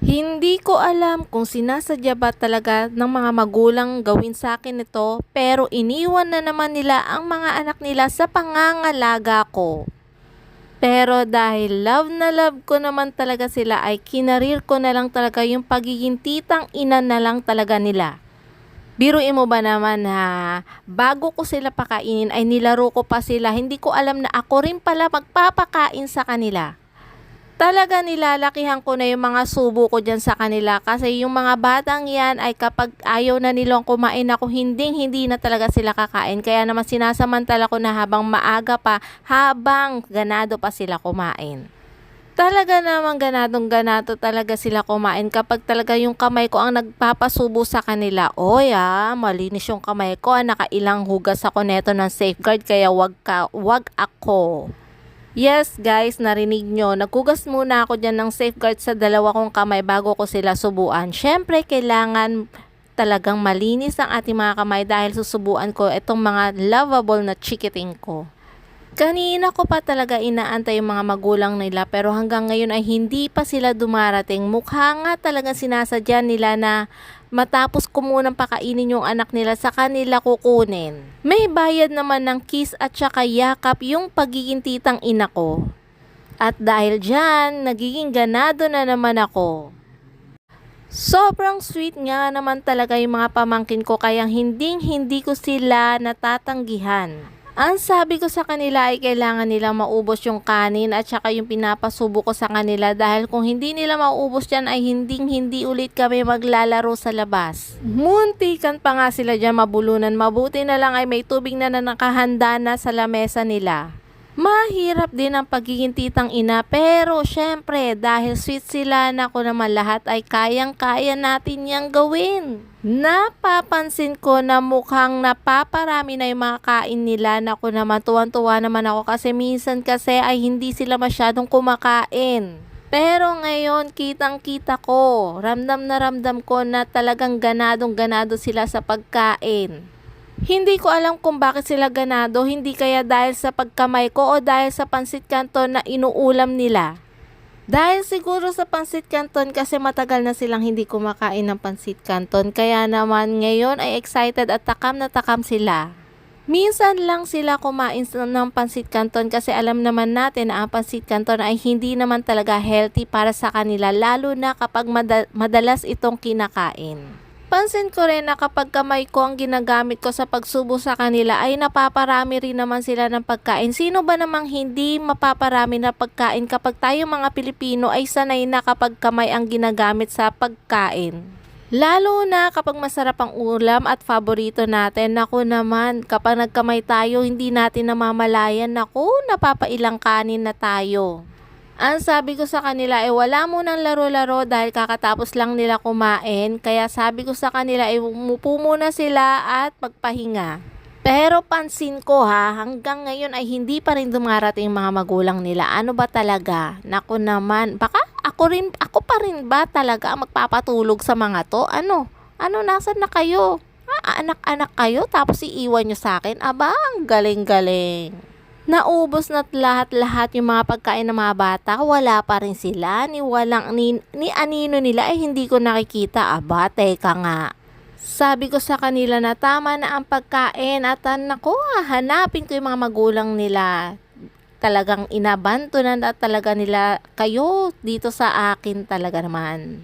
Hindi ko alam kung sinasadya ba talaga ng mga magulang gawin sa akin ito pero iniwan na naman nila ang mga anak nila sa pangangalaga ko. Pero dahil love na love ko naman talaga sila ay kinarir ko na lang talaga yung pagiging titang ina na lang talaga nila. Biruin mo ba naman ha, bago ko sila pakainin ay nilaro ko pa sila, hindi ko alam na ako rin pala magpapakain sa kanila. Talaga nilalakihan ko na yung mga subo ko dyan sa kanila kasi yung mga batang yan ay kapag ayaw na nilang kumain ako, hindi hindi na talaga sila kakain. Kaya naman sinasamantala ko na habang maaga pa, habang ganado pa sila kumain. Talaga namang ganadong ganado talaga sila kumain kapag talaga yung kamay ko ang nagpapasubo sa kanila. Oy ah, malinis yung kamay ko. ah, Nakailang hugas ako neto ng safeguard kaya wag ka, wag ako. Yes guys, narinig nyo. Nagkugas muna ako dyan ng safeguard sa dalawa kong kamay bago ko sila subuan. Syempre, kailangan talagang malinis ang ating mga kamay dahil susubuan ko itong mga lovable na chikiting ko. Kanina ko pa talaga inaantay yung mga magulang nila pero hanggang ngayon ay hindi pa sila dumarating. Mukha nga talaga sinasadya nila na matapos ko munang pakainin yung anak nila sa kanila kukunin. May bayad naman ng kiss at saka yakap yung pagiging titang ina ko. At dahil dyan, nagiging ganado na naman ako. Sobrang sweet nga naman talaga yung mga pamangkin ko kaya hindi hindi ko sila natatanggihan. Ang sabi ko sa kanila ay kailangan nila maubos yung kanin at saka yung pinapasubo ko sa kanila dahil kung hindi nila maubos yan ay hindi hindi ulit kami maglalaro sa labas. Muntikan pa nga sila dyan mabulunan. Mabuti na lang ay may tubig na na nakahanda na sa lamesa nila. Mahirap din ang pagiging titang ina pero syempre dahil sweet sila na ko naman lahat ay kayang-kaya natin yang gawin. Napapansin ko na mukhang napaparami na yung mga kain nila na ko naman tuwan-tuwa naman ako kasi minsan kasi ay hindi sila masyadong kumakain. Pero ngayon, kitang-kita ko, ramdam na ramdam ko na talagang ganadong ganado sila sa pagkain. Hindi ko alam kung bakit sila ganado, hindi kaya dahil sa pagkamay ko o dahil sa pansit canton na inuulam nila. Dahil siguro sa pansit canton kasi matagal na silang hindi kumakain ng pansit canton kaya naman ngayon ay excited at takam na takam sila. Minsan lang sila kumain ng pansit canton kasi alam naman natin na ang pansit canton ay hindi naman talaga healthy para sa kanila lalo na kapag mada- madalas itong kinakain. Pansin ko rin na kapag kamay ko ang ginagamit ko sa pagsubo sa kanila ay napaparami rin naman sila ng pagkain. Sino ba namang hindi mapaparami na pagkain kapag tayo mga Pilipino ay sanay na kapag kamay ang ginagamit sa pagkain? Lalo na kapag masarap ang ulam at paborito natin. Naku naman, kapag nagkamay tayo, hindi natin namamalayan. Naku, napapailang kanin na tayo. Ang sabi ko sa kanila ay wala munang laro-laro dahil kakatapos lang nila kumain. Kaya sabi ko sa kanila ay umupo muna sila at magpahinga. Pero pansin ko ha, hanggang ngayon ay hindi pa rin dumarating mga magulang nila. Ano ba talaga? Naku naman, baka ako rin, ako pa rin ba talaga magpapatulog sa mga to? Ano? Ano, nasan na kayo? Ah, anak-anak kayo tapos iiwan nyo sa akin? Aba, ang galing-galing. Naubos na't lahat-lahat yung mga pagkain ng mga bata, wala pa rin sila, ni walang, ni, ni anino nila ay hindi ko nakikita. Aba, teka nga. Sabi ko sa kanila na tama na ang pagkain at naku, hanapin ko yung mga magulang nila. Talagang inabanto na talaga nila kayo dito sa akin talaga naman.